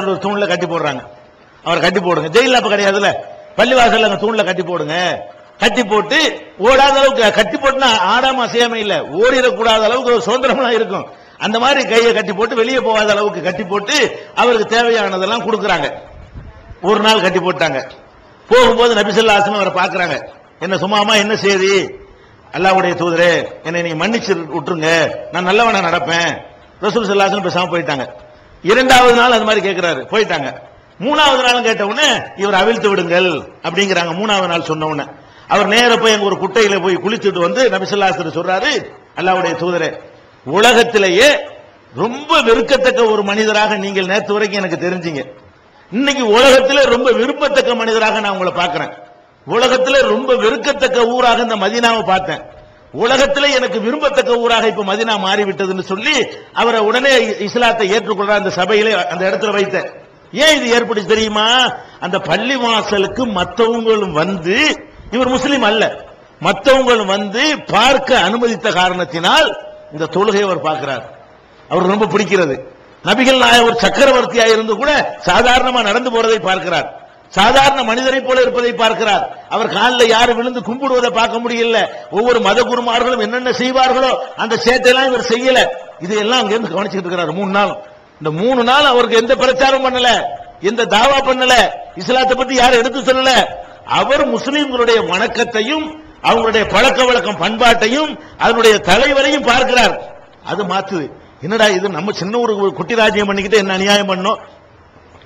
ஒரு தூண்ல கட்டி போடுறாங்க. அவரை கட்டி போடுங்க. ஜெயில அப்ப கிடையாதுல்ல? பள்ளிவாசல்ல அங்க தூண்ல கட்டி போடுங்க. கட்டி போட்டு ஓடாத அளவுக்கு கட்டி போட்டுனா ஆடாம அசையாம இல்ல. ஓடிடக்கூடாத அளவுக்கு ஒரு சுதந்திரம்லாம் இருக்கும். அந்த மாதிரி கையை கட்டி போட்டு வெளியே போகாத அளவுக்கு கட்டி போட்டு அவருக்கு தேவையானதெல்லாம் கொடுக்குறாங்க. ஒரு நாள் கட்டி போட்டாங்க. போகும்போது நபிசல்லா ஆசனம் அவரை பார்க்கறாங்க. என்ன சும்மாமா என்ன செய்தி? அல்லாவுடைய தூதரே என்னை நீங்க மன்னிச்சு விட்டுருங்க. நான் நல்லவனா நடப்பேன். ரசூல் சல்லாசனம் பேசாம போயிட்டாங்க. இரண்டாவது நாள் அது மாதிரி கேட்கிறாரு போயிட்டாங்க. மூணாவது நாளும் கேட்ட உடனே இவர் அவிழ்த்து விடுங்கள் அப்படிங்கிறாங்க. மூணாவது நாள் சொன்ன உடனே. அவர் நேர போய் எங்க ஒரு குட்டையில போய் குளிச்சுட்டு வந்து நபிசல்லாசர் சொல்றாரு அல்லாவுடைய தூதரே உலகத்திலேயே ரொம்ப வெறுக்கத்தக்க ஒரு மனிதராக நீங்கள் நேற்று வரைக்கும் எனக்கு தெரிஞ்சீங்க. இன்னைக்கு உலகத்தில் ரொம்ப விருப்பத்தக்க மனிதராக நான் உங்களை பார்க்கிறேன். உலகத்தில் ரொம்ப வெறுக்கத்தக்க ஊராக இந்த மதீனாவை பார்த்தேன். உலகத்தில் எனக்கு விரும்பத்தக்க ஊராக இப்ப மதினா மாறிவிட்டதுன்னு சொல்லி அவரை உடனே இஸ்லாத்தை ஏற்றுக்கொள்ள அந்த சபையிலே அந்த இடத்துல வைத்தேன். ஏன் இது ஏற்படுச்சு தெரியுமா? அந்த பள்ளி வாசலுக்கு மற்றவங்களும் வந்து இவர் முஸ்லீம் அல்ல மற்றவங்களும் வந்து பார்க்க அனுமதித்த காரணத்தினால் இந்த தொழுகை அவர் பார்க்கிறார். அவர் ரொம்ப பிடிக்கிறது. நபிகள் நாயகர் ஒரு இருந்து கூட சாதாரணமா நடந்து போறதை பார்க்கிறார். சாதாரண மனிதனைப் போல இருப்பதை பார்க்கிறார். அவர் காலில் யார் விழுந்து கும்பிடுவதை பார்க்க முடியல. ஒவ்வொரு மத குருமார்களும் என்னென்ன செய்வார்களோ அந்த சேட்டையெல்லாம் இவர் செய்யல. இதையெல்லாம் அங்கிருந்து கவனிச்சுட்டு இருக்கிறார். மூணு நாள். இந்த மூணு நாள் அவருக்கு எந்த பிரச்சாரம் பண்ணல. எந்த தாவா பண்ணல. இஸ்லாத்தை பத்தி யாரும் எடுத்து சொல்லல. அவர் முஸ்லிம்களுடைய வணக்கத்தையும் அவங்களுடைய பழக்க வழக்கம் பண்பாட்டையும் அதனுடைய தலைவரையும் பார்க்கிறார். அது மாத்துது. என்னடா இது? நம்ம சின்ன ஒரு குட்டி ராஜ்யம் பண்ணிக்கிட்டு என்ன அநியாயம் பண்ணோம்?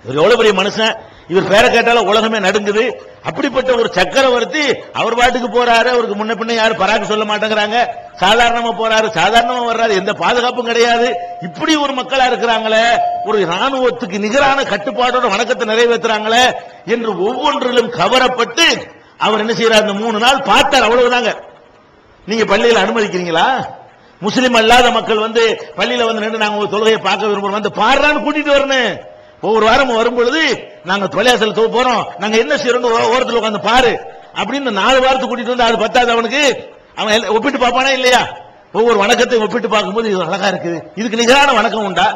எவ்வளவு பெரிய மனுஷன்? இவர் பேரை கேட்டாலும் உலகமே நடுங்குது. அப்படிப்பட்ட ஒரு சக்கரவர்த்தி அவர் பாட்டுக்கு போறாரு அவருக்கு முன்ன பின்ன யாரும் பராக்கு சொல்ல மாட்டேங்கிறாங்க. சாதாரணமா போறாரு சாதாரணமா வர்றாரு எந்த பாதுகாப்பும் கிடையாது. இப்படி ஒரு மக்களா இருக்கிறாங்களே ஒரு ராணுவத்துக்கு நிகரான கட்டுப்பாட்டோட வணக்கத்தை நிறைவேற்றுறாங்களே என்று ஒவ்வொன்றிலும் கவரப்பட்டு அவர் என்ன செய்யறார்? இந்த மூணு நாள் பார்த்தார் அவ்வளவுதாங்க. நீங்க பள்ளியில் அனுமதிக்கிறீங்களா? முஸ்லீம் அல்லாத மக்கள் வந்து பள்ளியில வந்து நின்று நாங்க ஒரு தொழுகையை பார்க்க விரும்புறோம். வந்து பாடுறான்னு கூட்டிட்டு வரணும். ஒவ்வொரு வாரம் வரும் பொழுது நாங்க தொலையாசல் தூ போறோம். நாங்க என்ன செய்யறோம் ஓரத்தில் உட்காந்து பாரு. அப்படின்னு நாலு வாரத்துக்கு கூட்டிட்டு வந்து அது பத்தாது அவனுக்கு. அவன் எல்லாம் ஒப்பிட்டு பார்ப்பானா இல்லையா? ஒவ்வொரு வணக்கத்தையும் ஒப்பிட்டு பார்க்கும்போது இது அழகா இருக்குது. இதுக்கு நிகரான வணக்கம் உண்டா?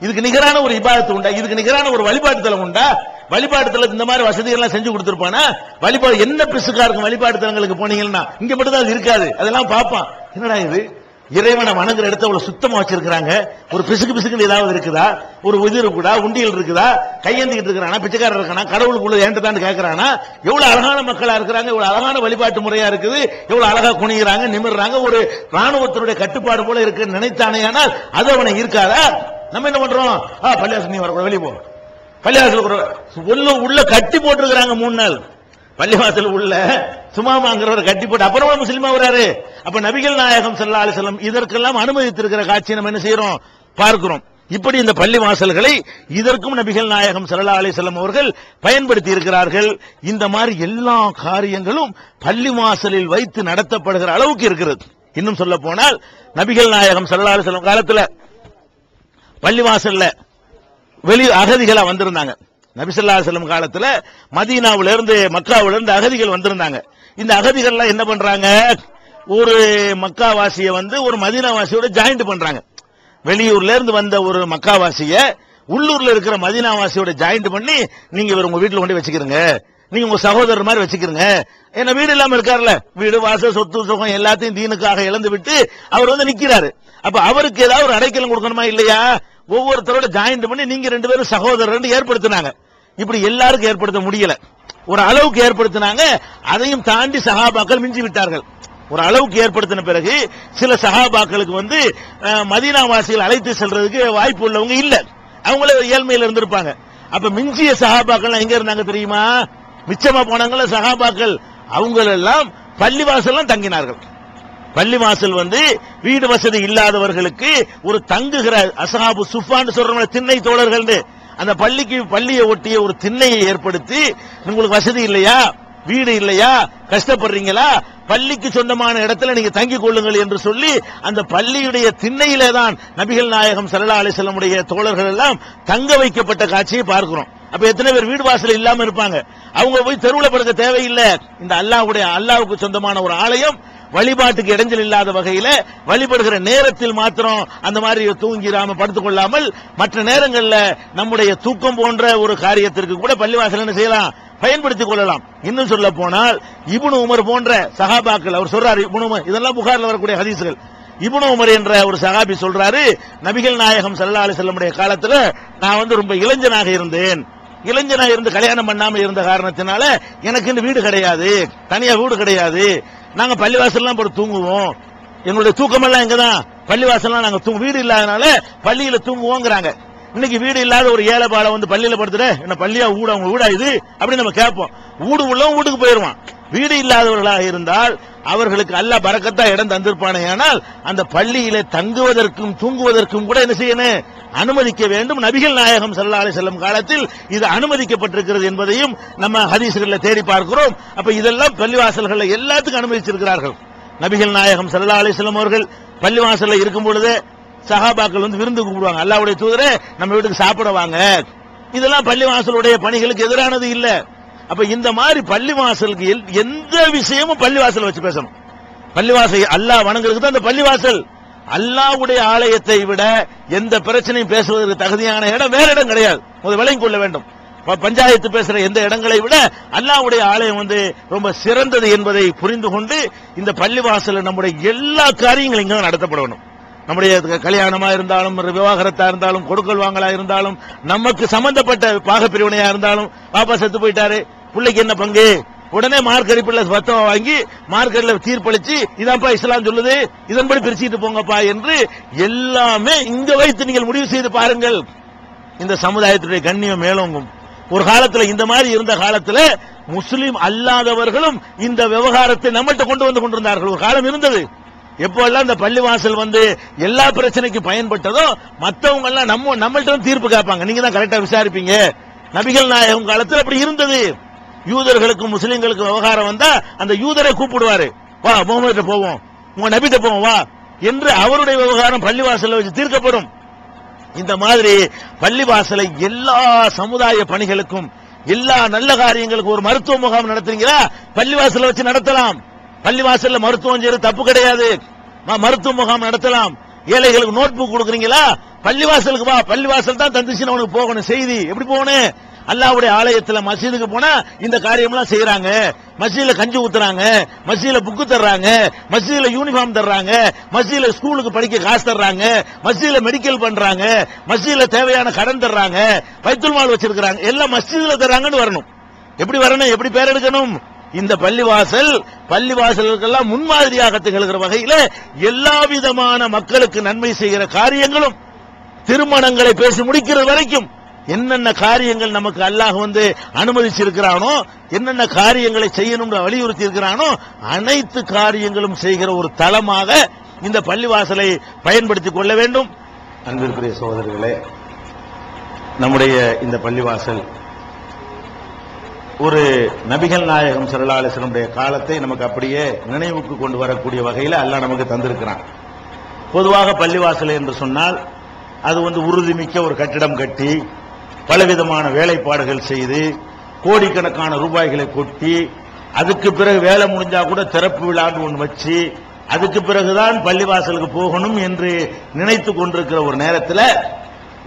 இதுக்கு நிகரான ஒரு இபாதத்து உண்டா? இதுக்கு நிகரான ஒரு வழிபாட்டு தலம் உண்டா? வழிபாட்டு இந்த மாதிரி வசதிகள் எல்லாம் செஞ்சு கொடுத்துருப்பானா? வழிபாடு என்ன பிசுக்கா இருக்கும் வழிபாட்டு தலங்களுக்கு போனீங்கன்னா? இங்க மட்டும் தான் அது இருக்காது. அதெல்லாம் பார்ப்பான். என்னடா இது? இறைவனை வணங்குற இடத்த அவ்வளவு சுத்தமா வச்சிருக்கிறாங்க. ஒரு பிசுக்கு பிசுக்கு ஏதாவது இருக்குதா? ஒரு இது இருக்குதா? உண்டியல் இருக்குதா? கையேந்திக்கிட்டு இருக்கிறானா? பிச்சைக்காரர் இருக்கானா? கடவுளுக்குள்ள ஏன்ட்டு கேட்கறானா எவ்வளவு அழகான மக்களா இருக்கிறாங்க எவ்வளவு அழகான வழிபாட்டு முறையா இருக்குது எவ்வளவு அழகா குனிகிறாங்க நிமிடுறாங்க ஒரு ராணுவத்தினுடைய கட்டுப்பாடு போல இருக்குன்னு நினைத்தானேயானால் அது அவனை இருக்காதா நம்ம என்ன பண்றோம்? ஆ நீ வரக்கூட வெளியே போ. பள்ளிவாசல் உள்ள உள்ள கட்டி போட்டிருக்கிறாங்க மூணு நாள். பள்ளிவாசல் உள்ள சுமாமாங்கிறவர் கட்டி போட்டு அப்புறமா முஸ்லீமா வராரு. அப்ப நபிகள் நாயகம் ஸல்லல்லாஹு செல்லம் இதற்கெல்லாம் அனுமதித்திருக்கிற காட்சியை நம்ம என்ன செய்யறோம்? பார்க்கிறோம். இப்படி இந்த பள்ளி வாசல்களை இதற்கும் நபிகள் நாயகம் சல்லா அலிசல்லம் அவர்கள் பயன்படுத்தி இருக்கிறார்கள். இந்த மாதிரி எல்லா காரியங்களும் பள்ளி வாசலில் வைத்து நடத்தப்படுகிற அளவுக்கு இருக்கிறது. இன்னும் சொல்ல போனால் நபிகள் நாயகம் சல்லா அலிசல்லம் வஸல்லம் காலத்துல பள்ளிவாசல்ல வெளி அகதிகளா வந்திருந்தாங்க. நபிசல்லா செல்லும் காலத்துல மதீனாவுல இருந்து இருந்து அகதிகள் வந்திருந்தாங்க. இந்த அகதிகள்லாம் என்ன பண்றாங்க? ஒரு மக்காவாசிய வந்து ஒரு மதீனாவாசியோட ஜாயிண்ட் பண்றாங்க. வெளியூர்ல இருந்து வந்த ஒரு மக்காவாசிய உள்ளூர்ல இருக்கிற மதீனாவாசியோட ஜாயிண்ட் பண்ணி நீங்க இவர் உங்க வீட்டுல கொண்டு வச்சுக்கிறீங்க. நீங்க உங்க சகோதரர் மாதிரி வச்சுக்கிறீங்க. என்ன வீடு இல்லாம இருக்காருல்ல? வீடு வாசல் சொத்து சுகம் எல்லாத்தையும் தீனுக்காக இழந்து விட்டு அவர் வந்து நிக்கிறாரு. அப்ப அவருக்கு ஏதாவது ஒரு அடைக்கலம் கொடுக்கணுமா இல்லையா? ஒவ்வொருத்தரோட ஜாயிண்ட் பண்ணி நீங்க ரெண்டு பேரும் சகோதரர் ஏற்படுத்தினாங்க. இப்படி எல்லாருக்கும் ஏற்படுத்த முடியல. ஒரு அளவுக்கு ஏற்படுத்தினாங்க அதையும் தாண்டி சகாபாக்கள் மிஞ்சி விட்டார்கள். ஒரு அளவுக்கு ஏற்படுத்தின பிறகு சில சகாபாக்களுக்கு வந்து மதீனாவாசிகள் மதீனா வாசிகள் அழைத்து செல்றதுக்கு வாய்ப்பு உள்ளவங்க இல்ல. அவங்களே ஏழ்மையில இருந்திருப்பாங்க. அப்ப மிஞ்சிய சகாபாக்கள் எங்க இருந்தாங்க தெரியுமா? மிச்சமா போனாங்கள சகாபாக்கள். அவங்களெல்லாம் பள்ளிவாசல்லாம் தங்கினார்கள். பள்ளிவாசல் வந்து வீடு வசதி இல்லாதவர்களுக்கு ஒரு தங்குகிற அசாபு சுஃபான்னு சொல்றவங்க திண்ணை தோழர்கள் அந்த பள்ளிக்கு பள்ளியை ஒட்டிய ஒரு திண்ணையை ஏற்படுத்தி உங்களுக்கு வசதி இல்லையா? வீடு இல்லையா? கஷ்டப்படுறீங்களா? பள்ளிக்கு சொந்தமான இடத்துல நீங்க தங்கிக் கொள்ளுங்கள் என்று சொல்லி அந்த பள்ளியுடைய திண்ணையிலே தான் நபிகள் நாயகம் சல்லா அலிசல்லமுடைய தோழர்கள் எல்லாம் தங்க வைக்கப்பட்ட காட்சியை பார்க்கிறோம். அப்ப எத்தனை பேர் வீடு வாசல் இல்லாம இருப்பாங்க? அவங்க போய் தெருவில் படுக்க தேவையில்லை. இந்த அல்லாஹ்வுடைய அல்லாவுக்கு சொந்தமான ஒரு ஆலயம் வழிபாட்டுக்கு இடைஞ்சல் இல்லாத வகையில வழிபடுகிற நேரத்தில் மாத்திரம் அந்த மாதிரி தூங்கிடாம படுத்துக் கொள்ளாமல் மற்ற நேரங்கள்ல நம்முடைய தூக்கம் போன்ற ஒரு காரியத்திற்கு கூட பள்ளிவாசல் என்ன செய்யலாம்? பயன்படுத்திக் கொள்ளலாம். இன்னும் சொல்ல போனால் இபுனு உமர் போன்ற சகாபாக்கள் அவர் சொல்றாரு இபுனு உமர் இதெல்லாம் புகார்ல வரக்கூடிய ஹதீஸ்கள். இபுனு உமர் என்ற ஒரு சகாபி சொல்றாரு நபிகள் நாயகம் சல்லா அலி செல்லமுடைய காலத்துல நான் வந்து ரொம்ப இளைஞனாக இருந்தேன். இளைஞனா இருந்து கல்யாணம் பண்ணாம இருந்த காரணத்தினால எனக்கு இந்த வீடு கிடையாது தனியா வீடு கிடையாது. நாங்க பள்ளிவாசல்லாம் போட்டு தூங்குவோம். எங்களுடைய தூக்கமெல்லாம் இங்கதான். பள்ளிவாசல்லாம் நாங்க தூங்க வீடு இல்லாதனால பள்ளியில தூங்குவோங்கிறாங்க. இன்னைக்கு வீடு இல்லாத ஒரு ஏழை பாலை வந்து பள்ளியில படுத்துட என்ன பள்ளியா ஊட அவங்க ஊடா இது? அப்படின்னு நம்ம கேட்போம். வீடு உள்ளவன் வீட்டுக்கு போயிருவான். வீடு இல்லாதவர்களாக இருந்தால் அவர்களுக்கு அல்ல பறக்கத்தா இடம் தந்திருப்பானே. ஆனால் அந்த பள்ளியில தங்குவதற்கும் தூங்குவதற்கும் கூட என்ன செய்யணும்? அனுமதிக்க வேண்டும். நபிகள் நாயகம் சல்லா அலி செல்லும் காலத்தில் இது அனுமதிக்கப்பட்டிருக்கிறது என்பதையும் நம்ம ஹதீசர்களை தேடி பார்க்கிறோம். அப்ப இதெல்லாம் பள்ளிவாசல்களை எல்லாத்துக்கும் அனுமதிச்சிருக்கிறார்கள். நபிகள் நாயகம் சல்லா அலைஹி அவர்கள் பள்ளிவாசல்ல இருக்கும் பொழுது சஹாபாக்கள் வந்து விருந்து கூப்பிடுவாங்க அல்லாவுடைய தூதரே நம்ம வீட்டுக்கு சாப்பிட வாங்க. இதெல்லாம் பள்ளிவாசலுடைய பணிகளுக்கு எதிரானது இல்லை. அப்ப இந்த மாதிரி பள்ளிவாசலுக்கு எல்- எந்த விஷயமும் பள்ளிவாசல் வச்சு பேசணும். பள்ளிவாசல் அல்லாஹ் வணங்குறதுக்கு தான் அந்த பள்ளிவாசல். அல்லாவுடைய ஆலயத்தை விட எந்த பிரச்சனையும் பேசுவதற்கு தகுதியான இடம் வேற இடம் கிடையாது. முதல் விளங்கிக் கொள்ள வேண்டும். பஞ்சாயத்து பேசுற எந்த இடங்களை விட அல்லாவுடைய ஆலயம் வந்து ரொம்ப சிறந்தது என்பதை புரிந்து கொண்டு இந்த பள்ளிவாசல் நம்முடைய எல்லா காரியங்களும் இங்க நடத்தப்படணும். நம்முடைய கல்யாணமா இருந்தாலும் ஒரு விவாகரத்தா இருந்தாலும் கொடுக்கல் வாங்கலா இருந்தாலும் நமக்கு சம்பந்தப்பட்ட பாகப்பிரிவினையா இருந்தாலும் பாப்பா செத்து போயிட்டாரு. பிள்ளைக்கு என்ன பங்கு? உடனே மார்க்கடிப்பில் பத்தம் வாங்கி மார்க்கெட்ல தீர்ப்பளிச்சு இதான்ப்பா இஸ்லாம் சொல்லுது இதன்படி பிரிச்சுட்டு போங்கப்பா என்று எல்லாமே இங்க வைத்து நீங்கள் முடிவு செய்து பாருங்கள். இந்த சமுதாயத்துடைய கண்ணியம் மேலோங்கும். ஒரு காலத்துல இந்த மாதிரி இருந்த காலத்துல முஸ்லீம் அல்லாதவர்களும் இந்த விவகாரத்தை நம்மகிட்ட கொண்டு வந்து கொண்டிருந்தார்கள். ஒரு காலம் இருந்தது. எப்போல்லாம் இந்த பள்ளிவாசல் வந்து எல்லா பிரச்சனைக்கும் பயன்பட்டதோ மற்றவங்க எல்லாம் நம்ம நம்மள்ட்ட தீர்ப்பு கேட்பாங்க. நீங்க தான் கரெக்டா விசாரிப்பீங்க. நபிகள் நாயகம் காலத்தில் அப்படி இருந்தது. யூதர்களுக்கும் முஸ்லீம்களுக்கும் விவகாரம் வந்தா அந்த யூதரை கூப்பிடுவாரு. வா முகமது போவோம். உங்க நபிட்ட போவோம் வா. என்று அவருடைய விவகாரம் பள்ளிவாசல்ல வச்சு தீர்க்கப்படும். இந்த மாதிரி பள்ளிவாசலை எல்லா சமுதாய பணிகளுக்கும் எல்லா நல்ல காரியங்களுக்கும் ஒரு மருத்துவ முகாம் நடத்துறீங்களா? பள்ளிவாசல்ல வச்சு நடத்தலாம். பள்ளிவாசல்ல மருத்துவம் செய்யறது தப்பு கிடையாது. மருத்துவ முகாம் நடத்தலாம். ஏழைகளுக்கு நோட் புக் கொடுக்குறீங்களா? பள்ளிவாசலுக்கு வா பள்ளிவாசல் தான் தந்துச்சுன்னு உனக்கு போகணும். செய்தி எப்படி போகணும்? அல்லாவுடைய ஆலயத்துல மசீதுக்கு போனா இந்த காரியம்லாம் செய்யறாங்க மசீதுல கஞ்சி ஊத்துறாங்க மசீதுல புக்கு தர்றாங்க மசீதுல யூனிஃபார்ம் தர்றாங்க மசீதுல ஸ்கூலுக்கு படிக்க காசு தர்றாங்க மசீதுல மெடிக்கல் பண்றாங்க மசீதுல தேவையான கடன் தர்றாங்க பைத்துல் மால் வச்சிருக்காங்க எல்லாம் மசீதுல தர்றாங்கன்னு வரணும். எப்படி வரணும்? எப்படி பேர் எடுக்கணும்? இந்த பள்ளிவாசல் பள்ளிவாசல்களுக்கெல்லாம் முன்மாதிரியாக திகழ்கிற வகையில எல்லா விதமான மக்களுக்கு நன்மை செய்கிற காரியங்களும் திருமணங்களை பேசி முடிக்கிற வரைக்கும் என்னென்ன காரியங்கள் நமக்கு அல்லாஹ் வந்து அனுமதிச்சிருக்கிறானோ என்னென்ன காரியங்களை செய்யணும்னு வலியுறுத்தி இருக்கிறானோ அனைத்து காரியங்களும் செய்கிற ஒரு தளமாக இந்த பள்ளிவாசலை பயன்படுத்திக் கொள்ள வேண்டும். அன்பிற்குரிய சோதரர்களே நம்முடைய இந்த பள்ளிவாசல் ஒரு நபிகள் நாயகம் ஸல்லல்லாஹு காலத்தை நமக்கு அப்படியே நினைவுக்கு கொண்டு வரக்கூடிய வகையில் அல்லாஹ் நமக்கு தந்திருக்கிறான். பொதுவாக பள்ளிவாசல் என்று சொன்னால் அது வந்து உறுதிமிக்க ஒரு கட்டிடம் கட்டி பலவிதமான வேலைப்பாடுகள் செய்து கோடிக்கணக்கான ரூபாய்களை கொட்டி அதுக்கு பிறகு வேலை முடிஞ்சா கூட திறப்பு விழான்னு ஒன்று வச்சு அதுக்கு பிறகுதான் பள்ளிவாசலுக்கு போகணும் என்று நினைத்து கொண்டிருக்கிற ஒரு நேரத்தில்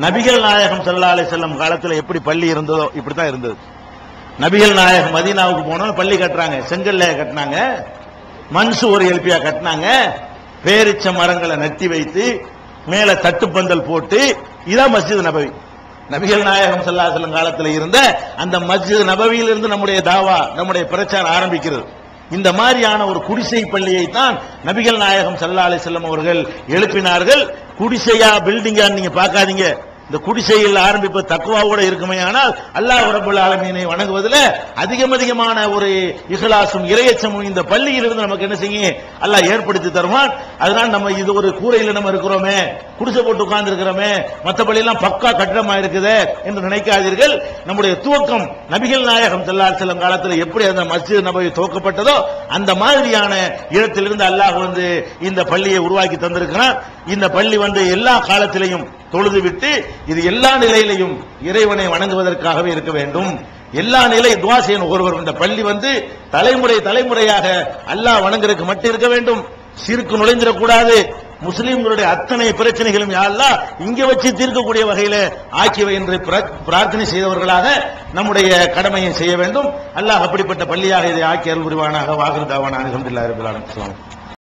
நபிகள் நாயகம் ஸல்லல்லாஹு அலைஹி காலத்தில் எப்படி பள்ளி இருந்ததோ இப்படி தான் இருந்தது. நபிகள் நாயகம் மதீனாவுக்கு போனோம் பள்ளி கட்டுறாங்க செங்கல்ல கட்டினாங்க மண் சுவர் எழுப்பியா கட்டினாங்க பேரிச்ச மரங்களை நட்டி வைத்து மேல தட்டுப்பந்தல் போட்டு இதான் மஸ்ஜித் நபவி. நபிகள் நாயகம் செல்லாசலம் காலத்தில் இருந்த அந்த மஸ்ஜித் நபவியிலிருந்து நம்முடைய தாவா நம்முடைய பிரச்சாரம் ஆரம்பிக்கிறது. இந்த மாதிரியான ஒரு குடிசை பள்ளியை தான் நபிகள் நாயகம் ஸல்லல்லாஹு அலி செல்லம் அவர்கள் எழுப்பினார்கள். குடிசையா பில்டிங்கா நீங்க பார்க்காதீங்க. இந்த குடிசையில் ஆரம்பிப்ப தக்குவாவோட இருக்குமே ஆனால் அல்லாஹ் ரபுல் ஆலமீனை வணங்குவதில் அதிகம் அதிகமான ஒரு இஹ்லாசும் இரையச்சமும் இந்த பள்ளியிலிருந்து நமக்கு என்ன செய்யும்? அல்லாஹ் ஏற்படுத்தி தருவான். அதனால் நம்ம இது ஒரு கூரையில் நம்ம இருக்கிறோமே குடிசை போட்டு உட்கார்ந்து இருக்கிறோமே மற்றபடி எல்லாம் பக்கா கட்டிடமா இருக்குது என்று நினைக்காதீர்கள். நம்முடைய துவக்கம் நபிகள் நாயகம் ஸல்லல்லாஹு செல்லும் காலத்தில் எப்படி அந்த மஸ்ஜித் நபை துவக்கப்பட்டதோ அந்த மாதிரியான இடத்திலிருந்து அல்லாஹ் வந்து இந்த பள்ளியை உருவாக்கி தந்திருக்கிறான் இந்த பள்ளி வந்து எல்லா காலத்திலையும் தொழுது விட்டு இது எல்லா நிலையிலையும் இறைவனை வணங்குவதற்காகவே இருக்க வேண்டும். எல்லா நிலை துவா செய்யணும். ஒருவர் இந்த பள்ளி வந்து தலைமுறை தலைமுறையாக அல்லாஹ் வணங்குறதுக்கு மட்டும் இருக்க வேண்டும். சிறுக்கு நுழைஞ்சிடக்கூடாது முஸ்லிம்களுடைய அத்தனை பிரச்சனைகளும் யாரெல்லாம் இங்க வச்சு தீர்க்கக்கூடிய வகையில ஆக்கியவை என்று பிரார்த்தனை செய்தவர்களாக நம்முடைய கடமையை செய்ய வேண்டும். அல்லாஹ் அப்படிப்பட்ட பள்ளியாக இதை ஆக்கி அருள் புரிவானாக. வாகிருதாவான. அனுகம்தில்லா ரபில்